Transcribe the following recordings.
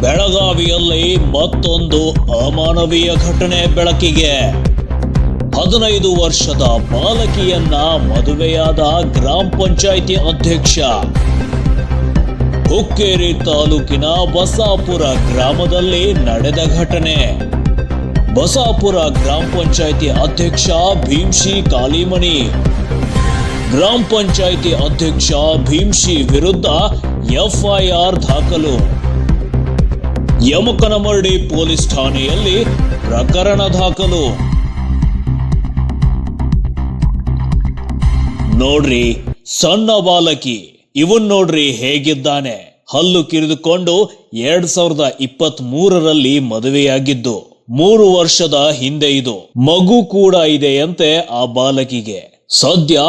ಬೆಳಗಾವಿಯಲ್ಲಿ ಮತ್ತೊಂದು ಅಮಾನವೀಯ ಘಟನೆ ಬೆಳಕಿಗೆ. ಹದಿನೈದು ವರ್ಷದ ಬಾಲಕಿಯನ್ನ ಮದುವೆಯಾದ ಗ್ರಾಮ ಪಂಚಾಯಿತಿ ಅಧ್ಯಕ್ಷ. ಹುಕ್ಕೇರಿ ತಾಲೂಕಿನ ಬಸಾಪುರ ಗ್ರಾಮದಲ್ಲಿ ನಡೆದ ಘಟನೆ. ಬಸಾಪುರ ಗ್ರಾಮ ಪಂಚಾಯಿತಿ ಅಧ್ಯಕ್ಷ ಭೀಮ್ಶಿ ಕಾಲಿಮಣಿ. ಗ್ರಾಮ ಪಂಚಾಯಿತಿ ಅಧ್ಯಕ್ಷ ಭೀಮ್ಶಿ ವಿರುದ್ಧ ಎಫ್ಐಆರ್ ದಾಖಲು. ಯಮಕನಮರಡಿ ಪೊಲೀಸ್ ಠಾಣೆಯಲ್ಲಿ ಪ್ರಕರಣ ದಾಖಲು. ನೋಡ್ರಿ, ಸಣ್ಣ ಬಾಲಕಿ. ಇವನ್ ನೋಡ್ರಿ ಹೇಗಿದ್ದಾನೆ. ಹಲ್ಲು ಕಿರಿದುಕೊಂಡು ಎರಡ್ ಸಾವಿರದ ಇಪ್ಪತ್ತ್ ಮೂರರಲ್ಲಿ ಮದುವೆಯಾಗಿದ್ದು, ಮೂರು ವರ್ಷದ ಹಿಂದೆ ಇದು. ಮಗು ಕೂಡ ಇದೆಯಂತೆ ಆ ಬಾಲಕಿಗೆ. ಸದ್ಯ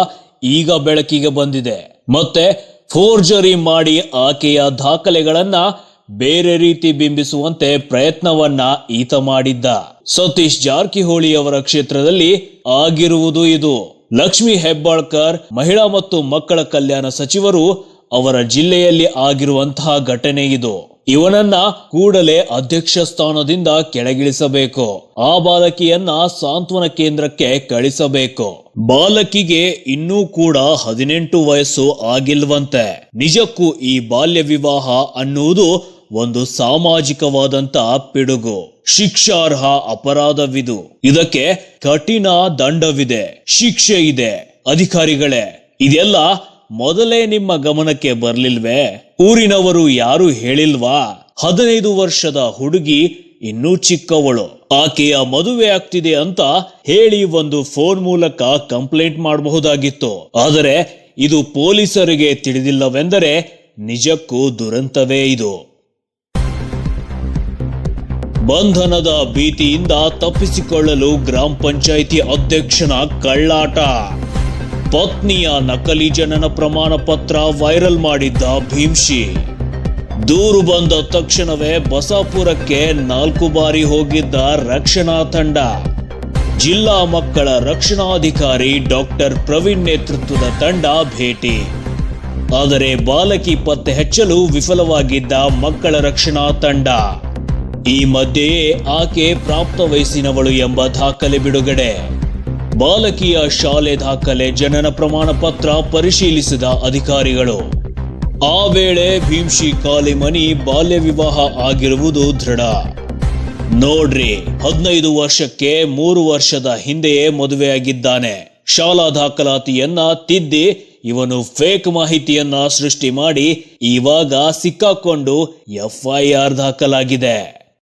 ಈಗ ಬೆಳಕಿಗೆ ಬಂದಿದೆ. ಮತ್ತೆ ಫೋರ್ಜರಿ ಮಾಡಿ ಆಕೆಯ ದಾಖಲೆಗಳನ್ನ ಬೇರೆ ರೀತಿ ಬಿಂಬಿಸುವಂತೆ ಪ್ರಯತ್ನವನ್ನ ಈತ ಮಾಡಿದ್ದ. ಸತೀಶ್ ಜಾರಕಿಹೊಳಿ ಅವರ ಕ್ಷೇತ್ರದಲ್ಲಿ ಆಗಿರುವುದು ಇದು. ಲಕ್ಷ್ಮಿ ಹೆಬ್ಬಾಳ್ಕರ್, ಮಹಿಳಾ ಮತ್ತು ಮಕ್ಕಳ ಕಲ್ಯಾಣ ಸಚಿವರು ಅವರ ಜಿಲ್ಲೆಯಲ್ಲಿ ಆಗಿರುವಂತಹ ಘಟನೆ ಇದು. ಇವನನ್ನ ಕೂಡಲೇ ಅಧ್ಯಕ್ಷ ಸ್ಥಾನದಿಂದ ಕೆಳಗಿಳಿಸಬೇಕು. ಆ ಬಾಲಕಿಯನ್ನ ಸಾಂತ್ವನ ಕೇಂದ್ರಕ್ಕೆ ಕಳಿಸಬೇಕು. ಬಾಲಕಿಗೆ ಇನ್ನೂ ಕೂಡ ಹದಿನೆಂಟು ವಯಸ್ಸು ಆಗಿಲ್ವಂತೆ. ನಿಜಕ್ಕೂ ಈ ಬಾಲ್ಯ ವಿವಾಹ ಅನ್ನುವುದು ಒಂದು ಸಾಮಾಜಿಕವಾದಂತ ಪಿಡುಗು, ಶಿಕ್ಷಾರ್ಹ ಅಪರಾಧವಿದು. ಇದಕ್ಕೆ ಕಠಿಣ ದಂಡವಿದೆ, ಶಿಕ್ಷೆ ಇದೆ. ಅಧಿಕಾರಿಗಳೇ, ಇದೆಲ್ಲ ಮೊದಲೇ ನಿಮ್ಮ ಗಮನಕ್ಕೆ ಬರ್ಲಿಲ್ವೇ? ಊರಿನವರು ಯಾರು ಹೇಳಿಲ್ವಾ? ಹದಿನೈದು ವರ್ಷದ ಹುಡುಗಿ ಇನ್ನೂ ಚಿಕ್ಕವಳು. ಆಕೆಯ ಮದುವೆ ಆಗ್ತಿದೆ ಅಂತ ಹೇಳಿ ಒಂದು ಫೋನ್ ಮೂಲಕ ಕಂಪ್ಲೇಂಟ್ ಮಾಡಬಹುದಾಗಿತ್ತು. ಆದರೆ ಇದು ಪೊಲೀಸರಿಗೆ ತಿಳಿದಿಲ್ಲವೆಂದರೆ ನಿಜಕ್ಕೂ ದುರಂತವೇ ಇದು. ಬಂಧನದ ಭೀತಿಯಿಂದ ತಪ್ಪಿಸಿಕೊಳ್ಳಲು ಗ್ರಾಮ ಪಂಚಾಯಿತಿ ಅಧ್ಯಕ್ಷನ ಕಳ್ಳಾಟ. ಪತ್ನಿಯ ನಕಲಿ ಜನನ ಪ್ರಮಾಣ ಪತ್ರ ವೈರಲ್ ಮಾಡಿದ್ದ ಭೀಮ್ಶಿ ದೂರು ಬಂದ ತಕ್ಷಣವೇ ಬಸಾಪುರಕ್ಕೆ ನಾಲ್ಕು ಬಾರಿ ಹೋಗಿದ್ದ ರಕ್ಷಣಾ ತಂಡ. ಜಿಲ್ಲಾ ಮಕ್ಕಳ ರಕ್ಷಣಾಧಿಕಾರಿ ಡಾಕ್ಟರ್ ಪ್ರವೀಣ್ ನೇತೃತ್ವದ ತಂಡ ಭೇಟಿ. ಆದರೆ ಬಾಲಕಿ ಪತ್ತೆ ಹಚ್ಚಲು ವಿಫಲವಾಗಿದ್ದ ಮಕ್ಕಳ ರಕ್ಷಣಾ ತಂಡ. ಈ ಮಧ್ಯೆಯೇ ಆಕೆ ಪ್ರಾಪ್ತ ವಯಸ್ಸಿನವಳು ಎಂಬ ದಾಖಲೆ ಬಿಡುಗಡೆ. ಬಾಲಕಿಯ ಶಾಲೆ ದಾಖಲೆ ಜನನ ಪ್ರಮಾಣ ಪತ್ರ ಪರಿಶೀಲಿಸಿದ ಅಧಿಕಾರಿಗಳು. ಆ ವೇಳೆ ಭೀಮ್ಶಿ ಕಾಲಿಮನಿ ಬಾಲ್ಯ ವಿವಾಹ ಆಗಿರುವುದು ದೃಢ. ನೋಡ್ರಿ, ಹದಿನೈದು ವರ್ಷಕ್ಕೆ ಮೂರು ವರ್ಷದ ಹಿಂದೆಯೇ ಮದುವೆಯಾಗಿದ್ದಾನೆ. ಶಾಲಾ ದಾಖಲಾತಿಯನ್ನ ತಿದ್ದಿ, ಇವನು ಫೇಕ್ ಮಾಹಿತಿಯನ್ನ ಸೃಷ್ಟಿ ಮಾಡಿ, ಇವಾಗ ಸಿಕ್ಕಾಕೊಂಡು ಎಫ್ಐಆರ್ ದಾಖಲಾಗಿದೆ.